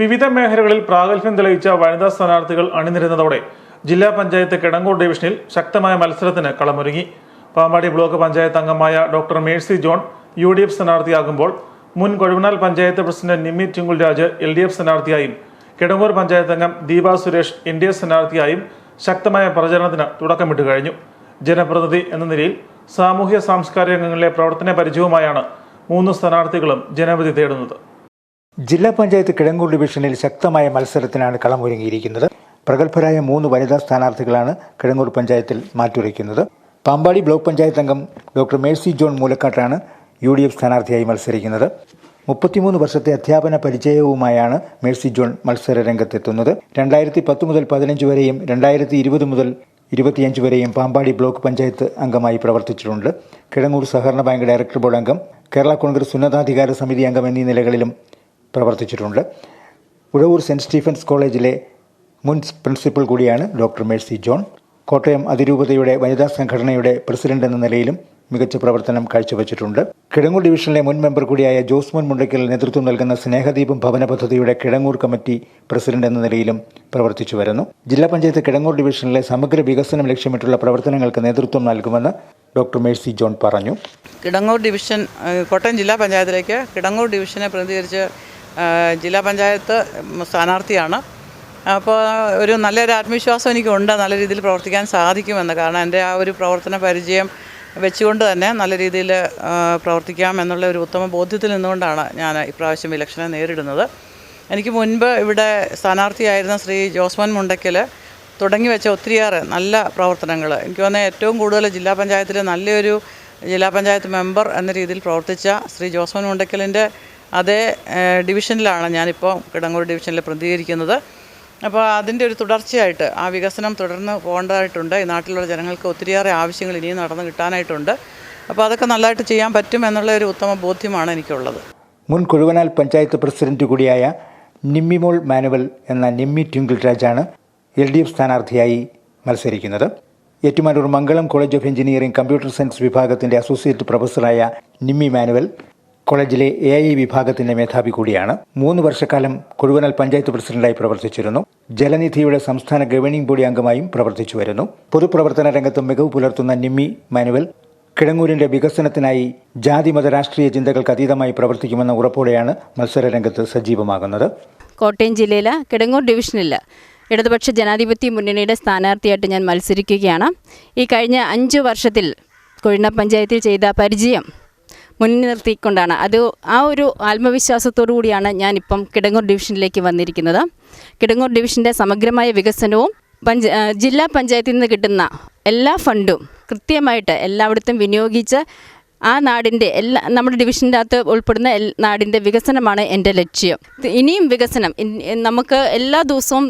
വിവിധ മേഖലകളിൽ പ്രാഗൽഭ്യം തെളിയിച്ച വനിതാ സ്ഥാനാർത്ഥികൾ അണിനിരുന്നതോടെ ജില്ലാ പഞ്ചായത്ത് കിടങ്ങൂർ ഡിവിഷനിൽ ശക്തമായ മത്സരത്തിന് കളമൊരുങ്ങി. പാമ്പാടി ബ്ലോക്ക് പഞ്ചായത്ത് അംഗമായ doctor Mercy John U D F സ്ഥാനാർത്ഥിയാകുമ്പോൾ മുൻ കൊഴുവനാൽ പഞ്ചായത്ത് പ്രസിഡന്റ് നിമ്മി ചിങ്കുൽ രാജ് എൽ ഡി എഫ് സ്ഥാനാർത്ഥിയായും കിടങ്ങൂർ പഞ്ചായത്ത് അംഗം Deepa Suresh N D F സ്ഥാനാർത്ഥിയായും ശക്തമായ പ്രചരണത്തിന് തുടക്കമിട്ട് കഴിഞ്ഞു. ജനപ്രതിനിധി എന്ന നിലയിൽ സാമൂഹ്യ സാംസ്കാരിക രംഗങ്ങളിലെ പ്രവർത്തന പരിചയവുമായാണ് മൂന്ന് സ്ഥാനാർത്ഥികളും ജനവിധി തേടുന്നത്. ജില്ലാ പഞ്ചായത്ത് കിഴങ്ങൂർ ഡിവിഷനിൽ ശക്തമായ മത്സരത്തിനാണ് കളമൊരുങ്ങിയിരിക്കുന്നത്. പ്രഗത്ഭരായ മൂന്ന് വനിതാ സ്ഥാനാർത്ഥികളാണ് കിഴങ്ങൂർ പഞ്ചായത്തിൽ മാറ്റുരയ്ക്കുന്നത്. പാമ്പാടി ബ്ലോക്ക് പഞ്ചായത്ത് അംഗം ഡോക്ടർ മേഴ്സി ജോൺ മൂലക്കാട്ടാണ് യു ഡി എഫ് സ്ഥാനാർത്ഥിയായി മത്സരിക്കുന്നത്. മുപ്പത്തിമൂന്ന് വർഷത്തെ അധ്യാപന പരിചയവുമായാണ് മേഴ്സി ജോൺ മത്സര രംഗത്തെത്തുന്നത് രണ്ടായിരത്തി പത്ത് മുതൽ പതിനഞ്ച് വരെയും രണ്ടായിരത്തി ഇരുപത് മുതൽ ഇരുപത്തിയഞ്ച് വരെയും പാമ്പാടി ബ്ലോക്ക് പഞ്ചായത്ത് അംഗമായി പ്രവർത്തിച്ചിട്ടുണ്ട്. കിഴങ്ങൂർ സഹകരണ ബാങ്ക് ഡയറക്ടർ ബോർഡ് അംഗം കേരള കോൺഗ്രസ് ഉന്നതാധികാര സമിതി അംഗം എന്നീ നിലകളിലും പ്രവർത്തിച്ചിട്ടുണ്ട്. ഉഴവൂർ സെന്റ് സ്റ്റീഫൻസ് കോളേജിലെ മുൻ പ്രിൻസിപ്പൽ കൂടിയാണ് ഡോക്ടർ മേഴ്സി ജോൺ. കോട്ടയം അതിരൂപതയുടെ വനിതാ സംഘടനയുടെ പ്രസിഡന്റ് എന്ന നിലയിലും മികച്ച പ്രവർത്തനം കാഴ്ചവെച്ചിട്ടുണ്ട്. കിഴങ്ങൂർ ഡിവിഷനിലെ മുൻ മെമ്പർ കൂടിയായ ജോസ്മോൻ മുണ്ടയ്ക്കൽ നേതൃത്വം നൽകുന്ന സ്നേഹദീപം ഭവന പദ്ധതിയുടെ കിഴങ്ങൂർ കമ്മിറ്റി പ്രസിഡന്റ് എന്ന നിലയിലും പ്രവർത്തിച്ചു വരുന്നു. ജില്ലാ പഞ്ചായത്ത് കിഴങ്ങൂർ ഡിവിഷനിലെ സമഗ്ര വികസനം ലക്ഷ്യമിട്ടുള്ള പ്രവർത്തനങ്ങൾക്ക് നേതൃത്വം നൽകുമെന്ന് ഡോക്ടർ മേഴ്സി ജോൺ പറഞ്ഞു. കിടങ്ങൂർ ഡിവിഷൻ കോട്ടയം ജില്ലാ പഞ്ചായത്തിലേക്ക് കിടങ്ങൂർ ഡിവിഷനെ പ്രതിനിധീകരിച്ച് ജില്ലാ പഞ്ചായത്ത് സ്ഥാനാർത്ഥിയാണ്. അപ്പോൾ ഒരു നല്ലൊരു ആത്മവിശ്വാസം എനിക്കുണ്ട്. നല്ല രീതിയിൽ പ്രവർത്തിക്കാൻ സാധിക്കുമെന്ന്. കാരണം എന്റെ ആ ഒരു പ്രവർത്തന പരിചയം വെച്ചുകൊണ്ട് തന്നെ നല്ല രീതിയിൽ പ്രവർത്തിക്കാം എന്നുള്ള ഒരു ഉത്തമ ബോധ്യത്തിൽ നിന്നുകൊണ്ടാണ് ഞാൻ ഇപ്രാവശ്യം ഇലക്ഷനെ നേരിടുന്നത്. എനിക്ക് മുൻപ് ഇവിടെ സ്ഥാനാർത്ഥിയായിരുന്ന ശ്രീ ജോസ്മൻ മുണ്ടയ്ക്കൽ തുടങ്ങി വെച്ച ഒത്തിരിയേറെ നല്ല പ്രവർത്തനങ്ങൾ. എനിക്ക് തന്നെ ഏറ്റവും കൂടുതൽ ജില്ലാ പഞ്ചായത്തിൽ നല്ലൊരു ജില്ലാ പഞ്ചായത്ത് മെമ്പർ എന്ന രീതിയിൽ പ്രവർത്തിച്ച ശ്രീ ജോസ്മൻ മുണ്ടയ്ക്കലിന്റെ അതേ ഡിവിഷനിലാണ് ഞാനിപ്പോൾ കിടങ്ങൂർ ഡിവിഷനിൽ പ്രതികരിക്കുന്നത്. അപ്പോൾ അതിന്റെ ഒരു തുടർച്ചയായിട്ട് ആ വികസനം തുടർന്ന് പോകേണ്ടതായിട്ടുണ്ട്. ഈ നാട്ടിലുള്ള ജനങ്ങൾക്ക് ഒത്തിരിയേറെ ആവശ്യങ്ങൾ ഇനിയും നടന്നു കിട്ടാനായിട്ടുണ്ട്. അപ്പോൾ അതൊക്കെ നല്ലതായിട്ട് ചെയ്യാൻ പറ്റും എന്നുള്ള ഒരു ഉത്തമ ബോധ്യമാണ് എനിക്കുള്ളത്. മുൻ കുഴുവനാൽ പഞ്ചായത്ത് പ്രസിഡന്റ് കൂടിയായ നിമ്മിമോൾ മാനുവൽ എന്ന നിമ്മി ട്വിങ്കിൾ രാജാണ് എൽ ഡി എഫ് സ്ഥാനാർത്ഥിയായി മത്സരിക്കുന്നത്. Ettumanoor Mangalam college of engineering computer science വിഭാഗത്തിന്റെ അസോസിയേറ്റ് പ്രൊഫസറായ നിമ്മി മാനുവൽ കോളേജിലെ എ ഐ വിഭാഗത്തിന്റെ മേധാവി കൂടിയാണ്. മൂന്ന് വർഷക്കാലം കൊഴുവനാൽ പഞ്ചായത്ത് പ്രസിഡന്റായി പ്രവർത്തിച്ചിരുന്നു. ജലനിധിയുടെ സംസ്ഥാന ഗവേണിംഗ് ബോഡി അംഗമായും പ്രവർത്തിച്ചു വരുന്നു. പൊതുപ്രവർത്തന രംഗത്തും മികവ് പുലർത്തുന്ന നിമ്മി മാനുവൽ കിഴങ്ങൂരിന്റെ വികസനത്തിനായി ജാതി മത രാഷ്ട്രീയ ചിന്തകൾക്ക് അതീതമായി പ്രവർത്തിക്കുമെന്ന ഉറപ്പോടെയാണ് മത്സര രംഗത്ത് സജീവമാകുന്നത്. കോട്ടയം ജില്ലയിലെ കിടങ്ങൂർ ഡിവിഷനിൽ ഇടതുപക്ഷ ജനാധിപത്യ മുന്നണിയുടെ സ്ഥാനാർത്ഥിയായിട്ട് ഞാൻ മത്സരിക്കുകയാണ്. ഈ കഴിഞ്ഞ അഞ്ച് വർഷത്തിൽ കൊഴിഞ്ഞ പഞ്ചായത്തിൽ ചെയ്ത പരിചയം മുന്നിൽ നിർത്തിക്കൊണ്ടാണ് അത് ആ ഒരു ആത്മവിശ്വാസത്തോടു കൂടിയാണ് ഞാനിപ്പം കിടങ്ങൂർ ഡിവിഷനിലേക്ക് വന്നിരിക്കുന്നത്. കിടങ്ങൂർ ഡിവിഷന്റെ സമഗ്രമായ വികസനവും പഞ്ച ജില്ലാ പഞ്ചായത്തിൽ നിന്ന് കിട്ടുന്ന എല്ലാ ഫണ്ടും കൃത്യമായിട്ട് എല്ലായിടത്തും വിനിയോഗിച്ച് ആ നാടിന്റെ എല്ലാ നമ്മുടെ ഡിവിഷന്റെ അകത്ത് ഉൾപ്പെടുന്ന നാടിന്റെ വികസനമാണ് എന്റെ ലക്ഷ്യം. ഇനിയും വികസനം. നമുക്ക് എല്ലാ ദിവസവും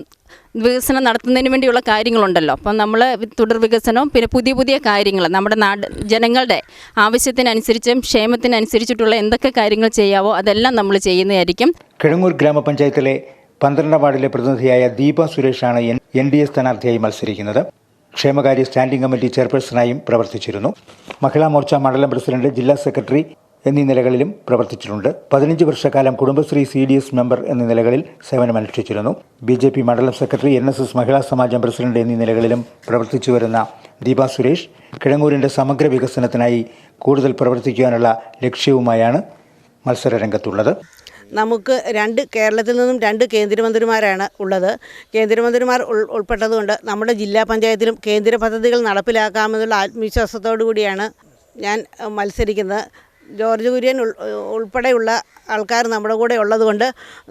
വികസനം നടത്തുന്നതിന് വേണ്ടിയുള്ള കാര്യങ്ങളുണ്ടല്ലോ. അപ്പം നമ്മൾ തുടർ വികസനവും പിന്നെ പുതിയ പുതിയ കാര്യങ്ങൾ നമ്മുടെ നാട് ജനങ്ങളുടെ ആവശ്യത്തിനനുസരിച്ചും ക്ഷേമത്തിനനുസരിച്ചിട്ടുള്ള എന്തൊക്കെ കാര്യങ്ങൾ ചെയ്യാവോ അതെല്ലാം നമ്മൾ ചെയ്യുന്നതായിരിക്കും. കിഴങ്ങൂർ ഗ്രാമപഞ്ചായത്തിലെ പന്ത്രണ്ടാം വാർഡിലെ പ്രതിനിധിയായ ദീപ സുരേഷാണ് എൻ ഡി എ സ്ഥാനാർത്ഥിയായി മത്സരിക്കുന്നത്. ക്ഷേമകാര്യ സ്റ്റാൻഡിംഗ് കമ്മിറ്റി ചെയർപേഴ്സണായും പ്രവർത്തിച്ചിരുന്നു. മഹിളാ മോർച്ച മണ്ഡലം പ്രസിഡന്റ് ജില്ലാ സെക്രട്ടറി എന്നീ നിലകളിലും പ്രവർത്തിച്ചിട്ടുണ്ട്. പതിനഞ്ച് വർഷക്കാലം Kudumbashree C D S member എന്നീ നിലകളിൽ സേവനമനുഷ്ഠിച്ചിരുന്നു ബി ജെ പി മണ്ഡലം secretary N S S Mahila Samajam president എന്നീ നിലകളിലും പ്രവർത്തിച്ചു വരുന്ന ദീപ സുരേഷ് കിഴങ്ങൂരിന്റെ സമഗ്ര വികസനത്തിനായി കൂടുതൽ പ്രവർത്തിക്കുവാനുള്ള ലക്ഷ്യവുമായാണ് മത്സരരംഗത്തുള്ളത്. നമുക്ക് രണ്ട് കേരളത്തിൽ നിന്നും രണ്ട് കേന്ദ്രമന്ത്രിമാരാണ് ഉള്ളത്. കേന്ദ്രമന്ത്രിമാർ ഉൾ ഉൾപ്പെട്ടതുകൊണ്ട് നമ്മുടെ ജില്ലാ പഞ്ചായത്തിലും കേന്ദ്ര പദ്ധതികൾ നടപ്പിലാക്കാമെന്നുള്ള ആത്മവിശ്വാസത്തോടു കൂടിയാണ് ഞാൻ മത്സരിക്കുന്നത്. ജോർജ് കുര്യൻ ഉൾപ്പെടെയുള്ള ആൾക്കാർ നമ്മുടെ കൂടെ ഉള്ളതുകൊണ്ട്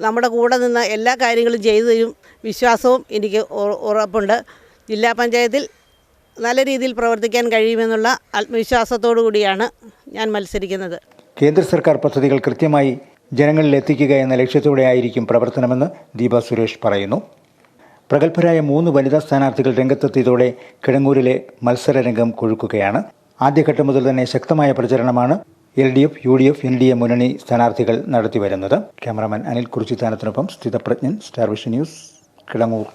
നമ്മുടെ കൂടെ നിന്ന് എല്ലാ കാര്യങ്ങളും ചെയ്തു തരും വിശ്വാസവും എനിക്ക് ഉറപ്പുണ്ട്. ജില്ലാ പഞ്ചായത്തിൽ നല്ല രീതിയിൽ പ്രവർത്തിക്കാൻ കഴിയുമെന്നുള്ള ആത്മവിശ്വാസത്തോടു കൂടിയാണ് ഞാൻ മത്സരിക്കുന്നത്. കേന്ദ്ര സർക്കാർ പദ്ധതികൾ കൃത്യമായി ജനങ്ങളിൽ എത്തിക്കുക എന്ന ലക്ഷ്യത്തോടെ ആയിരിക്കും പ്രവർത്തനമെന്ന് ദീപ സുരേഷ് പറയുന്നു. പ്രഗത്ഭരായ മൂന്ന് വനിതാ സ്ഥാനാർത്ഥികൾ രംഗത്തെത്തിയതോടെ കിഴങ്ങൂരിലെ മത്സരരംഗം കൊഴുക്കുകയാണ്. ആദ്യഘട്ടം മുതൽ തന്നെ ശക്തമായ പ്രചരണമാണ് L D F U D F N D A മുന്നണി സ്ഥാനാർത്ഥികൾ നടത്തിവരുന്നത്. Cameraman Anil കുറിച്ചിത്താനത്തിനൊപ്പം Sthithaprajnan Star Vision News Kidangoor